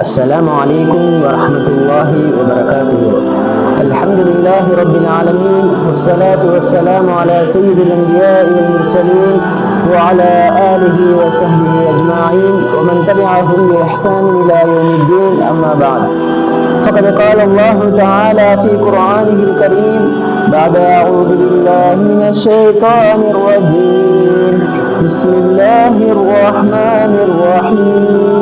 السلام عليكم ورحمة الله وبركاته. الحمد لله رب العالمين والصلاة والسلام على سيد الأنبياء والمرسلين وعلى آله وصحبه أجمعين ومن تبعهم بإحسان إلى يوم الدين أما بعد. فقد قال الله تعالى في قرآنه الكريم بعد أعوذ بالله من الشيطان الرجيم. بسم الله الرحمن الرحيم.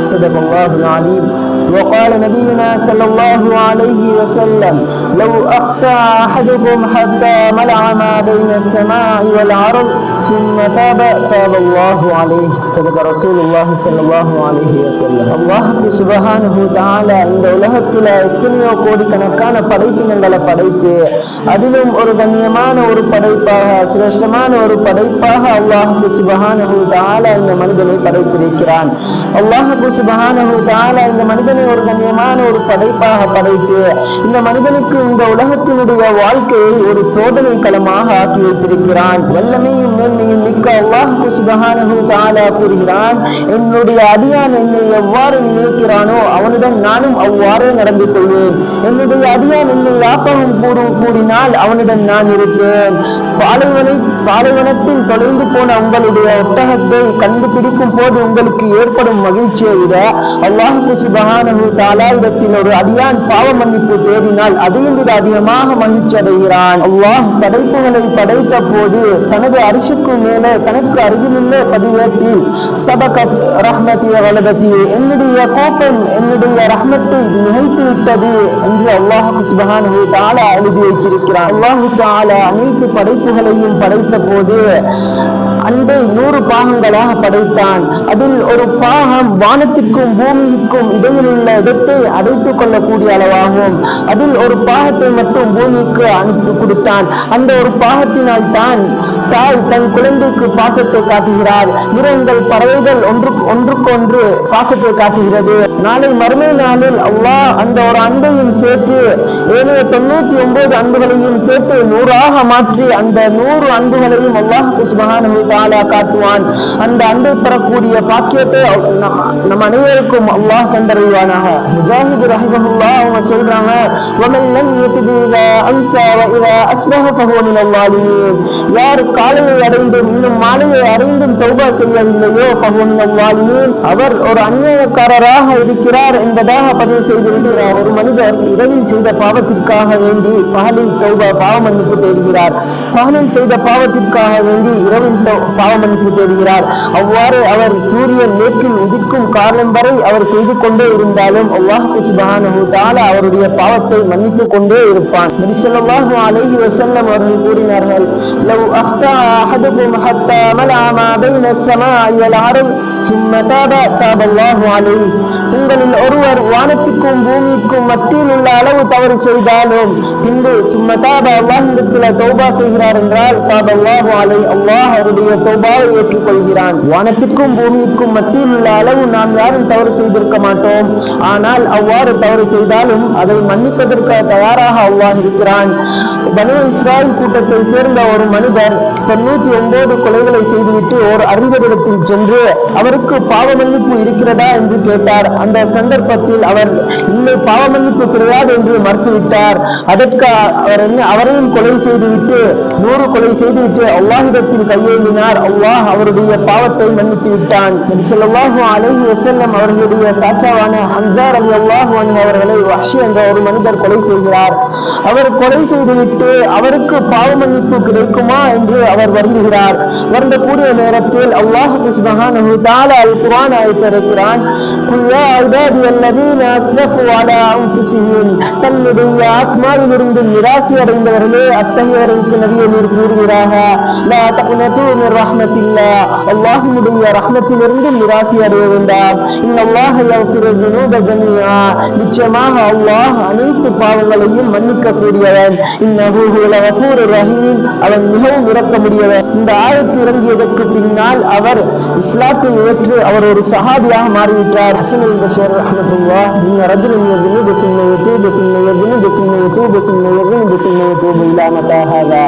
صدق الله العليم وقال نبينا صلى الله عليه وسلم لو أخطأ أحدكم حتى ملع ما بين السماء والأرض ثم تاب تاب الله عليه صدق رسول الله صلى الله عليه وسلم الله சுபஹானஹு தஆலா இந்த உலகத்துல எத்தனையோ கோடிக்கணக்கான படைப்பினங்களை படைத்து அதிலும் ஒரு கண்ணியமான ஒரு படைப்பாக சிரேஷ்டமான ஒரு படைப்பாக அல்லாஹு சுபஹானஹு தஆலா இந்த மனிதனை படைத்திருக்கிறான் அல்லாஹு சுபஹானஹு தஆலா இந்த மனிதனை ஒரு கண்ணியமான ஒரு படைப்பாக படைத்து இந்த மனிதனுக்கு இந்த உலகத்தினுடைய வாழ்க்கையை ஒரு சோதனை களமாக ஆக்கி வைத்திருக்கிறான். எல்லாமே மேன்மையும் மிக்க அல்லாஹு சுபஹானஹு தஆலா கூறுகிறான் என்னுடைய அடியான் என்னை எவ்வாறு நினைக்கிறானோ அவனுடன் நானும் அவ்வாறே நடந்து கொள்வேன். என்னுடைய அடியான் என்னை யாப்பகம் கூறு கூறினால் அவனுடன் நான் இருப்பேன். பாலைவனை பாலைவனத்தில் தொலைந்து போன உங்களுடைய ஒட்டகத்தை கண்டுபிடிக்கும் போது உங்களுக்கு ஏற்படும் மகிழ்ச்சியை விட அல்லாஹு சுபகானு தஆலா ஒரு அடியான் பாவ மன்னிப்பு தேடினால் அதையும் விட அதிகமாக மகிழ்ச்சி அடைகிறான் அல்லாஹ் படைப்புகளை படைத்த போது தனது அரிசுக்கு மேலே தனக்கு அருகிலுள்ள பதிவேற்றி சபகத் ரஹ்மதி வலதத்தி என்னுடைய கோபம் என்னுடைய ரஹ்மத்தை நினைத்து விட்டது என்று அல்லாஹு சுபகானு தாலா எழுதி வைத்திருக்கிறான். அல்லாஹு தாலா அனைத்து படைப்புகளையும் படைத்த போது அன்பை நூறு பாகங்களாக படைத்தான். அதில் ஒரு பாகம் வான வானத்திற்கும் பூமிக்கும் இடையில் உள்ள இடத்தை அடைத்துக் கொள்ளக்கூடிய அளவாகும். அதில் ஒரு பாகத்தை மட்டும் பூமிக்கு அனுப்பி கொடுத்தான். அந்த ஒரு பாகத்தினால் தான் தாய் தன் குழந்தைக்கு பாசத்தை காட்டுகிறார் மிருகங்கள் பறவைகள் ஒன்று ஒன்றுக்கொன்று பாசத்தை காட்டுகிறது நாளை மறுமை நாளில் அல்லாஹ் அந்த ஒரு அன்பையும் சேர்த்து ஏனைய தொண்ணூத்தி ஒன்பது அன்புகளையும் சேர்த்து நூறாக மாற்றி அந்த நூறு அன்புகளையும் அல்லாஹ் சுபஹானஹு தஆலா காட்டுவான் அந்த அன்பை பெறக்கூடிய பாக்கியத்தை நம் நம் அனைவருக்கும் அல்லாஹ் தந்தருவானாக முஜாஹித் ரஹிமஹுல்லாஹ் அவங்க சொல்றாங்க ومن لم يتب إذا أمسى وإذا أصبح فهو من الظالمين யார் காலையை அடைந்தும் இன்னும் மாலையை அடைந்தும் தௌபா செய்யவில்லையோ? வாழ்வீன் அவர் ஒரு அந்நியக்காரராக இருக்கிறார் என்பதாக பதிவு செய்திருக்கிறார். ஒரு மனிதர் இரவில் செய்த பாவத்திற்காக வேண்டி பகலில் தௌபா பாவ தேடுகிறார். பகலில் செய்த பாவத்திற்காக வேண்டி இரவில் பாவ மன்னிப்பு தேடுகிறார். அவ்வாறு அவர் சூரியன் நேற்றில் உதிக்கும் காலம் வரை அவர் செய்து கொண்டே இருந்தாலும் அல்லாஹு சுபஹானஹு அவருடைய பாவத்தை மன்னித்துக் கொண்டே இருப்பான். நபி ஸல்லல்லாஹு அலைஹி வஸல்லம் அவர்கள் கூறினார்கள் அஹதுக்கும் ஹத்தா மலா மா பைன السماء والأرض ثم تاب تاب الله عليه உங்களில் ஒருவர் வானத்துக்கும் பூமிக்கும் மத்தியில் உள்ள அளவு தவறு செய்தாலும் பின்பு சும்மதாப அல்லாஹிடத்தில் தௌபா செய்கிறார் என்றால் தாப அல்லாஹு அலை அல்லாஹ் அவருடைய தௌபாவை ஏற்றுக்கொள்கிறான் வானத்திற்கும் பூமிக்கும் மத்தியில் உள்ள அளவு நாம் யாரும் தவறு செய்திருக்க மாட்டோம் ஆனால் அவ்வாறு தவறு செய்தாலும் அதை மன்னிப்பதற்கு தயாராக அல்லாஹ் இருக்கிறான் பனு இஸ்ராயல் கூட்டத்தை சேர்ந்த ஒரு மனிதர் தொண்ணூத்தி ஒன்பது கொலைகளை செய்துவிட்டு ஒரு அறிஞரிடத்தில் சென்று அவருக்கு பாவமன்னிப்பு இருக்கிறதா என்று கேட்டார். அந்த சந்தர்ப்பத்தில் அவர் இல்லை பாவமன்னிப்பு கிடையாது என்று மறுத்துவிட்டார். அதற்கு அவர் என்ன அவரையும் கொலை செய்துவிட்டு நூறு கொலை செய்துவிட்டு அல்லாஹிடத்தில் கையேந்தினார். அல்லாஹ் அவருடைய பாவத்தை மன்னித்து விட்டான் நபி ஸல்லல்லாஹு அலைஹி அவர்களுடைய சாச்சாவான ஹம்சார் அலி அல்லாஹு அவர்களை வஷி என்ற ஒரு மனிதர் கொலை செய்கிறார். அவர் கொலை செய்துவிட்டு அவருக்கு பாவமன்னிப்பு கிடைக்குமா என்று அவர் வருந்துகிறார் வருந்தக்கூடிய நேரத்தில் அல்லாஹ் சுப்ஹானஹு தஆலா அல் குர்ஆன் ஆயத்தை இருக்கிறான் குல் யா இபாதி அல்லதீன அஸ்ரஃபு அலா அன்ஃபுஸிஹிம் தன்னுடைய ஆத்மாவிலிருந்து நிராசை அடைந்தவர்களே அத்தகையவர்களுக்கு நபியை நீர் கூறுகிறாக லா தக்னது மின் ரஹ்மத்தில்லாஹ் அல்லாஹ்வுடைய ரஹ்மத்திலிருந்து நிராசை அடைய வேண்டாம் இன்னல்லாஹ யக்ஃபிரு ذنوب ஜமீஆ நிச்சயமாக அல்லாஹ் அனைத்து பாவங்களையும் மன்னிக்க கூடியவன் இன்னஹு ஹுவல் கஃபூர் ரஹீம் அவன் மிகவும் இரக்க பார்க்க முடியவே இந்த ஆயத்து இறங்கியதற்கு பின்னால் அவர் இஸ்லாத்தை ஏற்று அவர் ஒரு சஹாபியாக மாறிவிட்டார் ஹசன் அல் பஷர் ரஹமத்துல்லா இந்த ரஜுல் يذنب ثم يتوب ثم يذنب ثم يتوب ثم يذنب ثم يتوب إلى متى هذا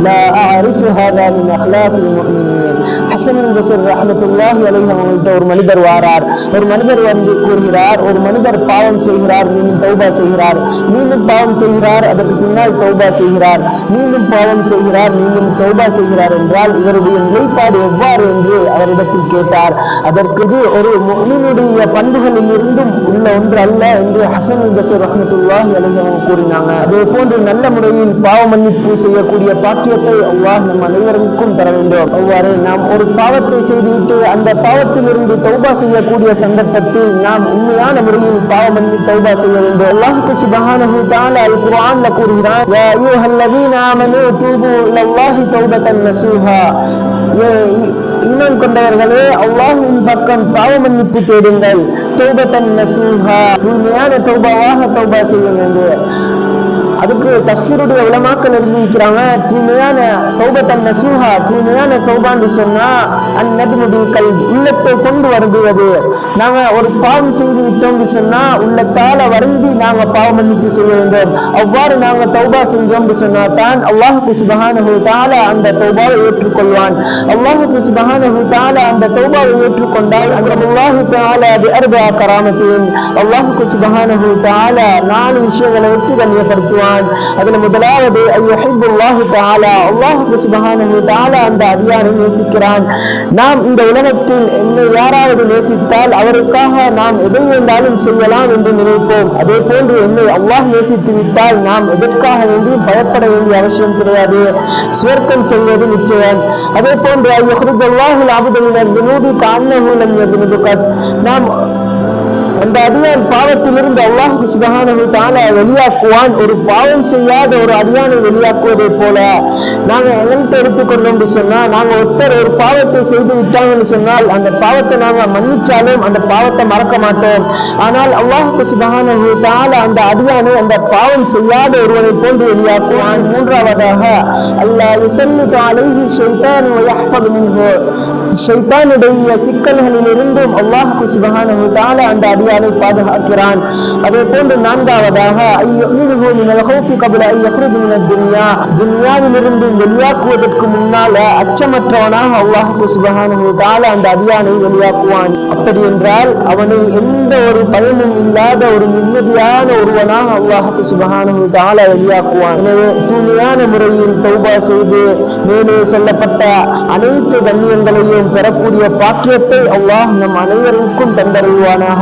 لا أعرف هذا من أخلاق المؤمنين ஹசன் அல் அலைஹி அவங்கள்ட்ட ஒரு மனிதர் வாரார். ஒரு மனிதர் வந்து கூறுகிறார் ஒரு மனிதர் பாவம் செய்கிறார் மீண்டும் தௌபா செய்கிறார். மீண்டும் பாவம் செய்கிறார் அதற்கு பின்னால் தௌபா செய்கிறார். மீண்டும் பாவம் செய்கிறார் மீண்டும் தௌபா செய்கிறார் என்றால் இவருடைய நிலைப்பாடு எவ்வாறு என்று அவரிடத்தில் கேட்டார். அதற்கு ஒரு முஃமினுடைய பண்புகளில் இருந்தும் உள்ள ஒன்று அல்ல என்று ஹசன் பசர் ரஹமத்துல்லாஹ் ரஹமத்துல்லாஹி அலைஹி அவங்க கூறினாங்க. அதே போன்று நல்ல முறையில் பாவ மன்னிப்பு செய்யக்கூடிய பாக்கியத்தை அல்லாஹ் நம் அனைவருக்கும் தர வேண்டும். அவ்வாறு நாம் ஒரு பாவத்தை செய்துவிட்டு அந்த பாவத்திலிருந்து தௌபா செய்யக்கூடிய சந்தர்ப்பத்தில் நாம் உண்மையான முறையில் பாவம் மன்னி தௌபா செய்ய வேண்டும். அல்லாஹுக்கு சுபஹானஹு தஆலா அல் குர்ஆன்ல கூறுகிறான் யா அய்யுஹல்லதீன ஆமனூ தூபு இலல்லாஹி தௌபத்தன் நசூஹா. ஏ இன்னம் கொண்டவர்களே அல்லாஹ்வின் பக்கம் பாவ மன்னிப்பு தேடுங்கள். தௌபத்தன் நசூஹா. தூய்மையான தௌபாவாக தௌபா செய்ய வேண்டும். அதுக்கு தஃசீருடைய உலமாக்கள் நிர்ணயிக்கிறாங்க தூய்மையான தௌபத்தன் நசூஹா தூய்மையான தௌபான்னு சொன்னா அந்நபினுடைய கல் உள்ளத்தை கொண்டு வருந்துவது நாங்க ஒரு பாவம் செய்து விட்டோம்னு சொன்னா உள்ளத்தால வருந்தி நாங்க பாவ மன்னிப்பு செய்ய வேண்டும். அவ்வாறு நாங்க தௌபா செஞ்சோம்னு சொன்னா தான் அல்லாஹுக்கு சுபஹானஹு தால அந்த தௌபாவை ஏற்றுக்கொள்வான். அல்லாஹுக்கு சுபஹானஹு தால அந்த தௌபாவை ஏற்றுக்கொண்டால் அந்த அல்லாஹு அது அருபையா கராமத்தின். அல்லாஹுக்கு சுபஹானஹு தால நாலு விஷயங்களை வச்சு கண்ணியப்படுத்துவான். அதுல முதலாவது ஐயஹிபுல்லாஹு தஆலா. அல்லாஹுக்கு சுபஹானஹு தஆலா அந்த அடியானை நேசிக்கிறான். நாம் இந்த உலகத்தில் என்னை யாராவது நேசித்தால் அவருக்காக நாம் எதை வேண்டாலும் செய்யலாம் என்று நினைப்போம். அதே போன்று என்னை அல்லாஹ் நேசித்து விட்டால் நாம் எதற்காக வேண்டியும் பயப்பட வேண்டிய அவசியம் கிடையாது. சுவர்க்கம் செல்வது நிச்சயம். அதே போன்று ஐயஹ்ருஜல்லாஹுல் அபுதமினர் நாம் அந்த அடியான் பாவத்திலிருந்து அல்லாஹு சுபஹானஹு தானே வெளியாக்குவான். ஒரு பாவம் செய்யாத ஒரு அடியானை வெளியாக்குவதை போல நாங்க எங்கள்கிட்ட எடுத்துக்கொண்டோம்னு சொன்னா நாங்க ஒருத்தர் ஒரு பாவத்தை செய்து விட்டாங்கன்னு சொன்னால் அந்த பாவத்தை நாங்க மன்னிச்சாலும் அந்த பாவத்தை மறக்க மாட்டோம். ஆனால் அல்லாஹு சுபஹானஹு தானே அந்த அடியானை அந்த பாவம் செய்யாத ஒருவனை போன்று வெளியாக்குவான். மூன்றாவதாக அல்லாஹ் யுசல்லிது அலைஹி ஷைத்தான் வயஹ்ஃபது மின்ஹு. ஷைத்தானுடைய சிக்கல்களில் இருந்தும் அல்லாஹுக்கு சுபஹானஹு அந்த அடியான் பாதுகாக்கிறான். அதே போன்று நான்காவதாக துன்யாவிலிருந்து வெளியாக்குவதற்கு முன்னால அச்சமற்றவனாக அல்லாஹுக்கு சுபஹானஹு அந்த அடியானை வெளியாக்குவான். அப்படி என்றால் அவனை எந்த ஒரு பயமும் இல்லாத ஒரு நிம்மதியான ஒருவனாக அல்லாஹுக்கு சுபஹானஹு தஆலா வெளியாக்குவான். எனவே தூய்மையான முறையில் தௌபா செய்து மேலே சொல்லப்பட்ட அனைத்து கண்ணியங்களையும் பெறக்கூடிய பாக்கியத்தை அல்லாஹ் நம் அனைவருக்கும் தந்தருவானாக